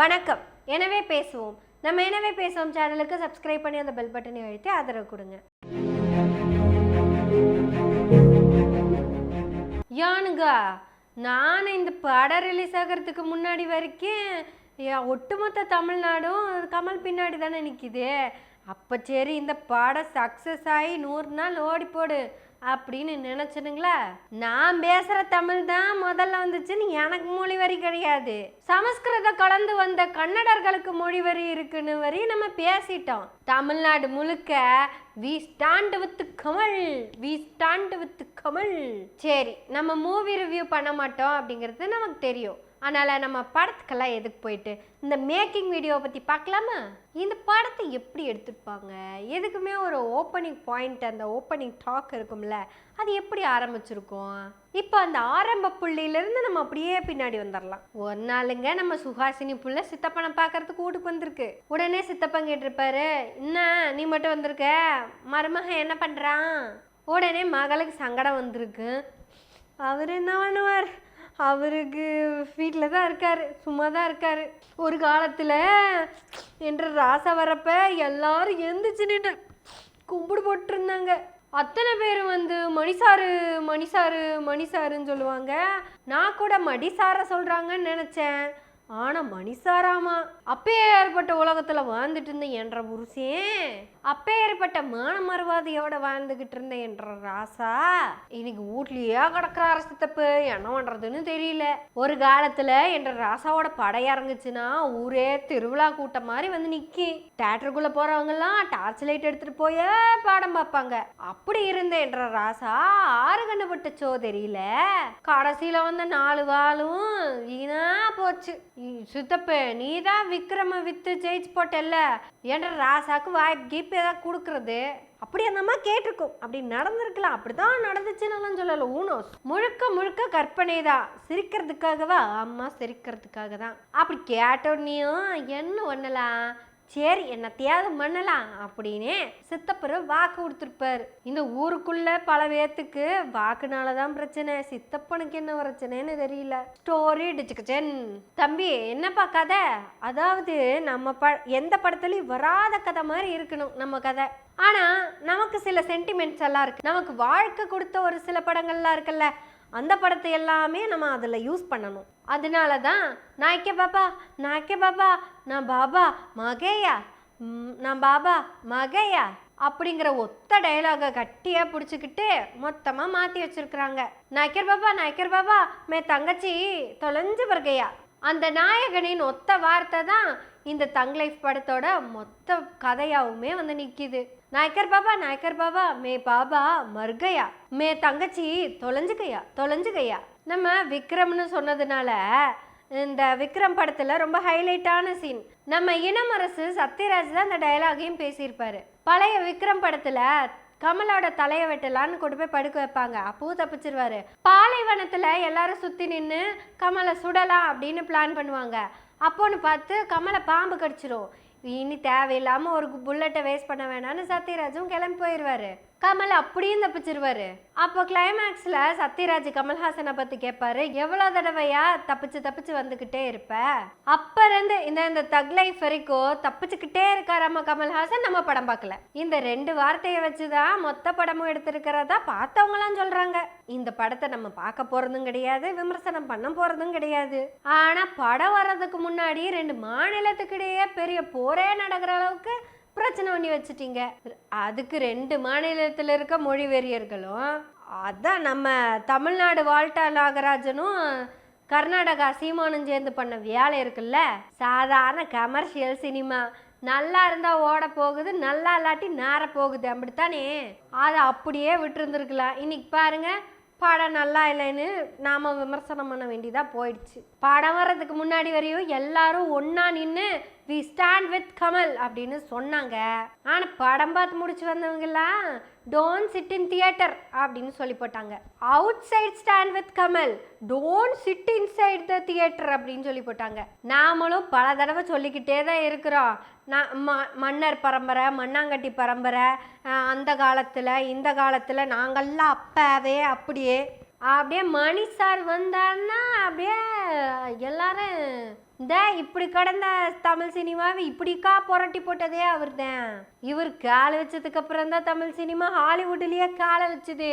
வணக்கம். எனவே பேசுவோம். நம்ம எனவே பேசுவோம் சேனலுக்கு சப்ஸ்கிரைப் பண்ணி அந்த பெல் பட்டனை அழுத்தி ஆதரவு கொடுங்க. யானுங்க நான் இந்த படம் ரிலீஸ் ஆகிறதுக்கு முன்னாடி வரைக்கும் ஒட்டுமொத்த தமிழ்நாடும் கமல் பின்னாடி தானே நிற்கிது அப்போ சரி இந்த படம் சக்ஸஸ் ஆகி நூறு நாள் ஓடி போடு அப்படின்னு நினச்சினுங்களா நான் பேசுகிற தமிழ் தான் முதல்ல வந்துச்சுன்னு எனக்கு மொழி வரி கிடையாது. சமஸ்கிருதம் கலந்து வந்த கன்னடர்களுக்கு மொழி வரி இருக்குன்னு வரி நம்ம பேசிட்டோம். தமிழ்நாடு முழுக்க we stand with Kamal we stand with Kamal. சரி நம்ம மூவி ரிவ்யூ பண்ண மாட்டோம் அப்படிங்கிறது நமக்கு தெரியும். அதனால் நம்ம படத்துக்கெல்லாம் எதுக்கு போயிட்டு? இந்த மேக்கிங் வீடியோவை பற்றி பார்க்கலாமா? இந்த படத்தை எப்படி எடுத்துருப்பாங்க? எதுக்குமே ஒரு ஓப்பனிங் பாயிண்ட் அந்த ஓப்பனிங் டாக் இருக்கும்ல அது எப்படி ஆரம்பிச்சிருக்கோம்? இப்போ அந்த ஆரம்ப புள்ளியிலேருந்து நம்ம அப்படியே பின்னாடி வந்துடலாம் ஒரு நாளுங்க நம்ம சுஹாசினி புள்ள சித்தப்பனை பார்க்கறதுக்கு வீட்டுக்கு வந்திருக்கு. உடனே சித்தப்பன் கேட்டிருப்பாரு என்ன நீ மட்டும் வந்திருக்க? மருமகன் என்ன பண்ணுறான் உடனே மகளுக்கு சங்கடம் வந்திருக்கு. அவர் என்ன பண்ணுவார்? அவருக்கு வீட்டில் தான் இருக்கார் சும்மா தான் இருக்கார். ஒரு காலத்தில் என்ற ராசா வரப்ப எல்லாரும் எந்திரிச்சு நின்று கும்பிடு போட்டிருந்தாங்க. அத்தனை பேர் வந்து மணிசாரு மணிசாரு மணிசாருன்னு சொல்லுவாங்க. நான் கூட மடிசார சொல்கிறாங்கன்னு நினச்சேன். ஆனால் மணிசாராமா அப்பே ஏற்பட்ட உலகத்தில் வாழ்ந்துட்டு இருந்தேன் என்ற புருஷன். அப்பே ஏற்பட்ட மான மருவாதையோட வாழ்ந்துகிட்டு இருந்தேன் என்ற ராசா. இன்னைக்கு வீட்லயே கிடக்குற தப்பு என்ன பண்றதுன்னு தெரியல. ஒரு காலத்துல என்ற ராசாவோட படை இறங்குச்சுன்னா ஊரே திருவிழா கூட்டம் மாதிரி வந்து நிக்கி. தேட்டருக்குள்ள போறவங்க எல்லாம் டார்ச் லைட் எடுத்துட்டு போய் பாடம் பார்ப்பாங்க. அப்படி இருந்த என்ற ராசா ஆறு கண்ணுபட்ட சோ தெரியல. கடைசியில வந்த நாலு வாழும் வீணா போச்சு. சுத்தப்பு நீ தான் விக்ரம வித்து ஜெயிச்சு போட்டல்ல? என்ற ராசாக்கு வாய்ப்பு கீப் ஏதாவது கொடுக்கறது? அப்படி அந்த அம்மா கேட்டிருக்கும். அப்படி நடந்திருக்கலாம். அப்படிதான் நடந்துச்சுன்னு சொல்லல. ஊனோஸ். முழுக்க முழுக்க கற்பனை தான் சிரிக்கிறதுக்காகவா? அம்மா சிரிக்கிறதுக்காக தான் அப்படி கேட்டோடனையும் என்ன பண்ணலாம் சரி என்னத்தையாவது பண்ணலாம் அப்படின்னு சித்தப்பரு வாக்கு கொடுத்துருப்பாரு. இந்த ஊருக்குள்ள பல பேர்த்துக்கு வாக்குனால தான் பிரச்சனை. சித்தப்பனுக்கு என்ன பிரச்சனைன்னு தெரியல. ஸ்டோரி டிச்சுக்கச்சன் தம்பி என்னப்பா கதை? அதாவது நம்ம ப எந்த படத்துலையும் வராத கதை மாதிரி இருக்கணும் நம்ம கதை. ஆனால் நமக்கு சில சென்டிமெண்ட்ஸ் எல்லாம் இருக்குது நமக்கு வாழ்க்கை கொடுத்த ஒரு சில படங்கள்லாம் இருக்குல்ல அந்த படத்தை எல்லாமே நம்ம அதில் யூஸ் பண்ணணும். அதனால தான் நாய்க்கே பாபா நாய்க்கே பாபா நான் பாபா மகையா நான் பாபா மகையா அப்படிங்கிற ஒத்த டயலாகை கட்டியாக பிடிச்சிக்கிட்டு மொத்தமாக மாற்றி வச்சிருக்கிறாங்க. நாய்க்கர் பாபா நாய்க்கர் பாபா மே தங்கச்சி தொலைஞ்சு வருகையா. அந்த நாயகனின் ஒத்த வார்த்தை தான் இந்த தங் லைஃப் படத்தோட மொத்த கதையாகவுமே வந்து நிற்கிது நாயக்கர் பாபா நாயக்கர் பாபா மே பாபா மர்கையா மே தங்கச்சி தொலைஞ்சுகையா தொலைஞ்சுகையா நம்ம விக்ரம்னு சொன்னதுனால இந்த விக்ரம் படத்தில் ரொம்ப ஹைலைட்டான சீன் நம்ம இனமரசு சத்யராஜ் தான் அந்த டயலாகையும் பேசியிருப்பாரு. பழைய விக்ரம் படத்தில் கமலோட தலையை வெட்டலான்னு கொண்டு போய் படுக்க வைப்பாங்க. அப்பவும் தப்பிச்சிருவாரு. பாலைவனத்தில் எல்லாரும் சுற்றி நின்று கமலை சுடலாம் அப்படின்னு பிளான் பண்ணுவாங்க. அப்போன்னு பார்த்து கமலை பாம்பு கடிச்சிரும். இனி தேவையில்லாமல் ஒரு புல்லட்டை வேஸ்ட் பண்ண வேணாம்னு சத்யராஜும் கிளம்பி போயிடுவாரு கமல் அப்படியும் தப்பிச்சிருவாரு. அப்போ கிளைமேக்ஸில் சத்யராஜ் கமல்ஹாசனை பற்றி கேட்பாரு எவ்வளோ தடவையா தப்பிச்சு தப்பிச்சு வந்துக்கிட்டே இருப்ப? அப்ப இருந்து இந்த இந்த தக் லைஃப் வரைக்கும் தப்பிச்சுக்கிட்டே இருக்காராம கமல்ஹாசன்? நம்ம படம் பார்க்கல. இந்த ரெண்டு வார்த்தையை வச்சு தான் மொத்த படமும் எடுத்திருக்கிறதா பார்த்தவங்களாம் சொல்கிறாங்க இந்த படத்தை நம்ம பார்க்க போகிறதும் கிடையாது விமர்சனம் பண்ண போகிறதும் கிடையாது. ஆனால் படம் வர்றதுக்கு முன்னாடி ரெண்டு மாநிலத்துக்கிடையே பெரிய போரே நடக்கிற அளவுக்கு பிரச்சனை பண்ணி வச்சுட்டீங்க. அதுக்கு ரெண்டு மாநிலத்தில் இருக்க மொழி வெறியர்களும் அதான் நம்ம தமிழ்நாடு வால்டா நாகராஜனும் கர்நாடகா சீமானும் சேர்ந்து பண்ண வேலை இருக்குல்ல? சாதாரண கமர்ஷியல் சினிமா நல்லா இருந்தா ஓட போகுது நல்லா இல்லாட்டி நார போகுது அப்படித்தானே? அதை அப்படியே விட்டுருந்துருக்கலாம். இன்னைக்கு பாருங்க படம் நல்லா இல்லைன்னு நாம விமர்சனம் பண்ண வேண்டியதா போயிடுச்சு. படம் வர்றதுக்கு முன்னாடி வரையும் எல்லாரும் ஒன்றா நின்று வி ஸ்டாண்ட் வித் கமல் அப்படின்னு சொன்னாங்க. ஆனால் படம் பார்த்து முடிச்சு வந்தவங்கெல்லாம் டோன்ட் சிட் இன் தியேட்டர் அப்படின்னு சொல்லி போட்டாங்க. Outside stand with Kamal don't sit inside the theatre அப்படின்னு சொல்லி போட்டாங்க. நாமளும் பல தடவை சொல்லிக்கிட்டே தான் இருக்கிறோம். நான் ம- மன்னர் பரம்பரை மண்ணாங்கட்டி பரம்பரை அந்த காலத்தில் இந்த காலத்தில் நாங்கள்லாம் அப்பவே அப்படியே அப்படியே மணி சார் வந்தாருன்னா அப்படியே எல்லாரும் இந்த இப்படி கடந்த தமிழ் சினிமாவை இப்படிக்கா புரட்டி போட்டதே அவர் தான் இவர் காலை வச்சதுக்கு அப்புறம் தான் தமிழ் சினிமா ஹாலிவுட்லயே காலை வச்சுது.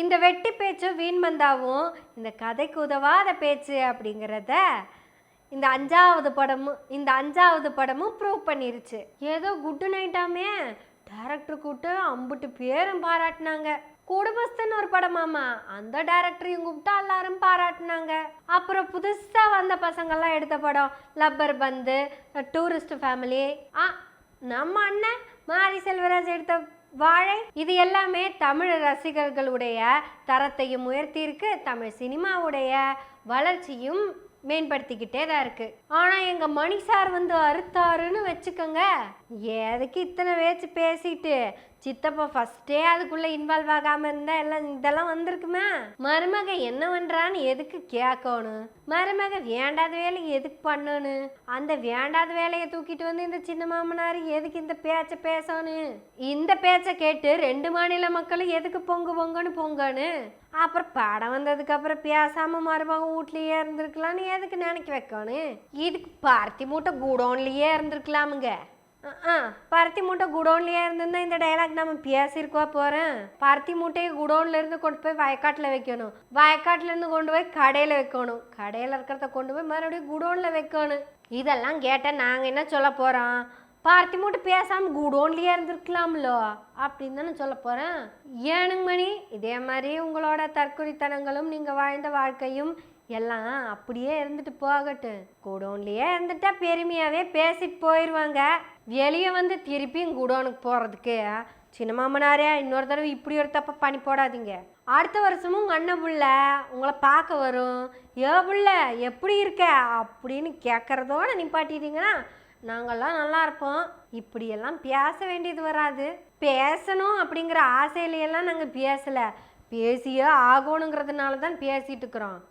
இந்த வெட்டி பேச்சும் வீண்மந்தாவும் இந்த கதைக்கு உதவாத பேச்சு அப்படிங்கிறத இந்த அஞ்சாவது படமும் இந்த அஞ்சாவது படமும் ப்ரூவ் பண்ணிருச்சு. ஏதோ குட் நைட்டாமே டேரக்டர் கூப்பிட்டு அம்புட்டு பேரும் பாராட்டினாங்க. குடும்பஸ்தன் ஒரு படமாமா அந்த டேரக்டரையும் கூப்பிட்டு எல்லாரும் பாராட்டினாங்க. அப்புறம் புதுசா வந்த பசங்கள்லாம் எடுத்த படம் லப்பர் பந்து டூரிஸ்ட் ஃபேமிலி ஆ நம்ம அண்ணன் மாரி செல்வராஜ் எடுத்த வாழை. இது எல்லாமே தமிழ் ரசிகர்களுடைய தரத்தையும் உயர்த்தியிருக்கு தமிழ் சினிமாவுடைய வளர்ச்சியும் மேம்படுத்திக்கிட்டே தான் இருக்கு. ஆனா எங்க மணி சார் வந்து அறுத்தாருன்னு வச்சுக்கோங்க. எதுக்கு இத்தனை பேச்சு பேசிட்டு சித்தப்பா ஃபஸ்ட்டே அதுக்குள்ளே இன்வால்வ் ஆகாமல் இருந்தால் எல்லாம் இதெல்லாம் வந்திருக்குமே? மருமக என்ன பண்ணுறான்னு எதுக்கு கேட்கணும்? மருமக வேண்டாத வேலையை எதுக்கு பண்ணணும்? அந்த வேண்டாத வேலையை தூக்கிட்டு வந்து இந்த சின்ன மாமனார் எதுக்கு இந்த பேச்சை பேசணும்? இந்த பேச்சை கேட்டு ரெண்டு மாநில மக்களும் எதுக்கு பொங்கு பொங்குன்னு பொங்கன்னு அப்புறம் படம் வந்ததுக்கு அப்புறம் பேசாம மருமக வீட்லயே இருந்திருக்கலாம்னு எதுக்கு நினைக்க வைக்கணும்? இதுக்கு பருத்தி மூட்டை குடோன்லயே இருந்திருக்கலாமுங்க. பருத்தி மூட்டை குடோன்லயே இருந்துன்னா இந்த டைலாக் நம்ம பேசியிருக்கவா போறேன் பருத்தி மூட்டையை குடோன்ல இருந்து கொண்டு போய் வயக்காட்டுல வைக்கணும் வயக்காட்டுல இருந்து கொண்டு போய் கடையில வைக்கணும் கடையில இருக்கிறத கொண்டு போய் மறுபடியும் குடோன்ல வைக்கணும் இதெல்லாம் கேட்டா நாங்க என்ன சொல்ல போறோம் பருத்தி மூட்டை பேசாம குடோன்லயே இருந்திருக்கலாம்லோ அப்படின்னு தானே சொல்ல போறேன் ஏனுங்க மணி இதே மாதிரி உங்களோட தற்கொலைத்தனங்களும் நீங்க வாழ்ந்த வாழ்க்கையும் எல்லாம் அப்படியே இருந்துட்டு போகட்டும். குடோன்லயே இருந்துட்டா பெருமையாவே பேசிட்டு போயிடுவாங்க வெளியே வந்து திருப்பியும் குடோனுக்கு போறதுக்கு. சின்ன மாமனாரே இன்னொரு தடவை இப்படி ஒரு தப்ப பண்ணி போடாதீங்க. அடுத்த வருஷமும் உங்க அண்ணன் புள்ள உங்களை பார்க்க வரும். ஏ புள்ள எப்படி இருக்க? அப்படின்னு கேட்கறதோட நிப்பாட்டிட்டீங்கன்னா நாங்கள்லாம் நல்லா இருப்போம். இப்படியெல்லாம் பேச வேண்டியது வராது. பேசணும் அப்படிங்கிற ஆசையிலையெல்லாம் நாங்கள் பேசலை. பேசியே ஆகணுங்கிறதுனால தான் பேசிட்டு இருக்கிறோம்.